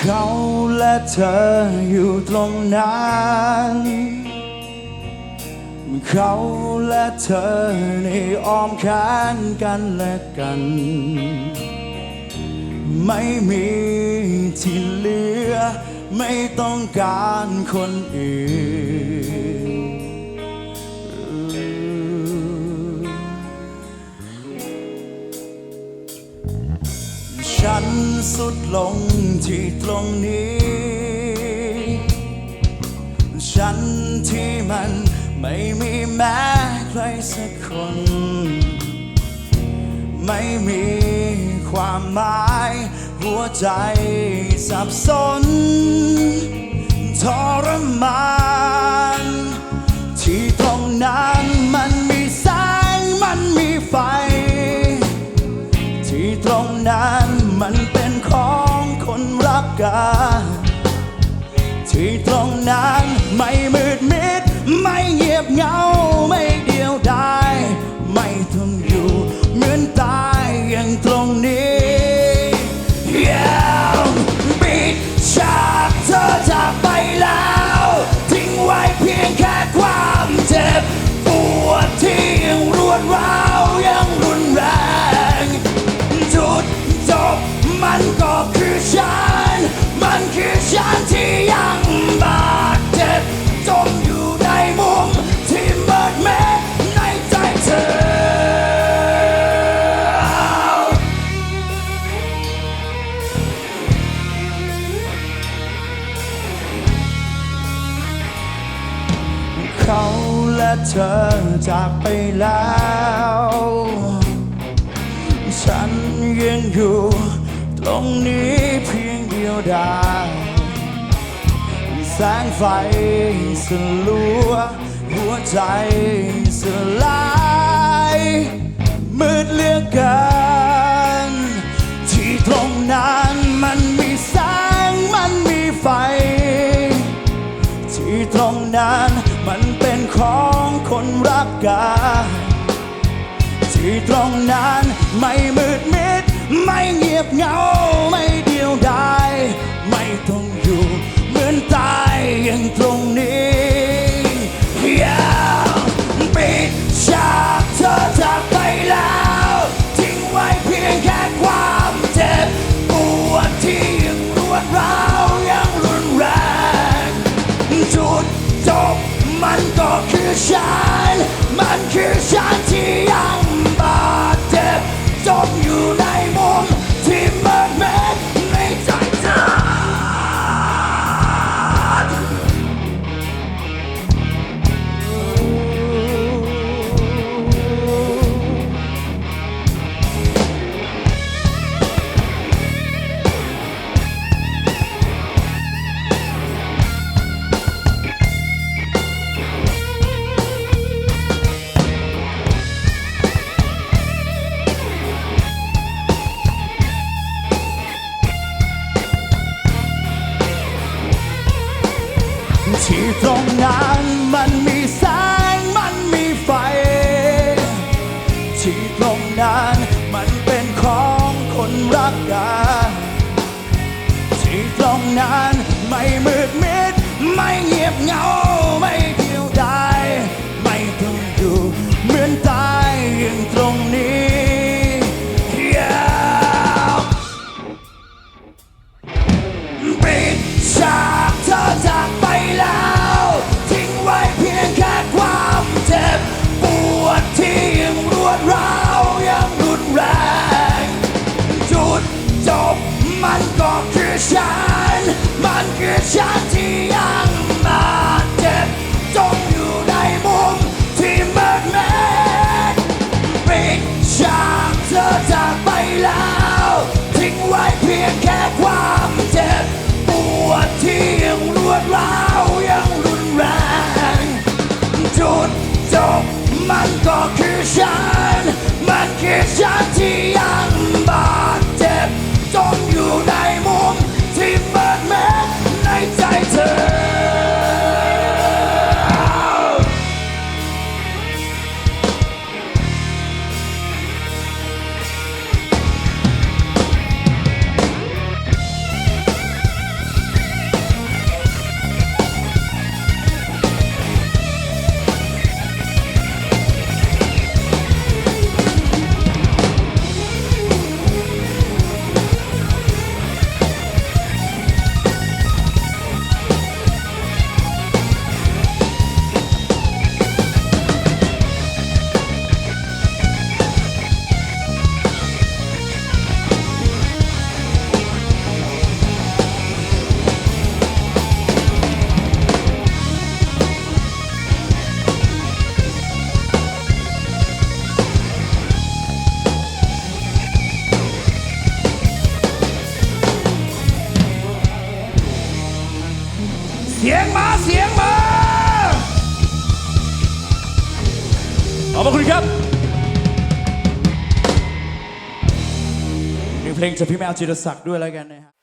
เขาและเธออยู่ตรงนั้นเขาและเธอในอ้อมแขนกันและกัน ไม่มีที่เหลือ ไม่ต้องการคนอื่น ฉันสุดลงที่ตรงนี้ ฉันที่มันไม่มีแม้ใครสักคน ไม่มีความหมาย หัวใจสับสนทรมาน และเธอจากไปแล้ว ฉันยังอยู่ตรงนี้เพียงเดียวดายแสงไฟสลัว หัวใจสลายมืดเลือกกัน นั้น ไม่มืดมิด ไม่เงียบเหงาไม่่ตรงนั้นมันมีแสงมันมีไฟ ที่ตรงนั้นมันเป็นของคนรักกันที่ตรงนั้นไม่มืดมิดไม่เงียบเหงา เสียงมาเสียงมาขอบคุณครับหนึ่งเพลงจากพี่แมวจิตศักดิ์ด้วยแล้วกันนะครับ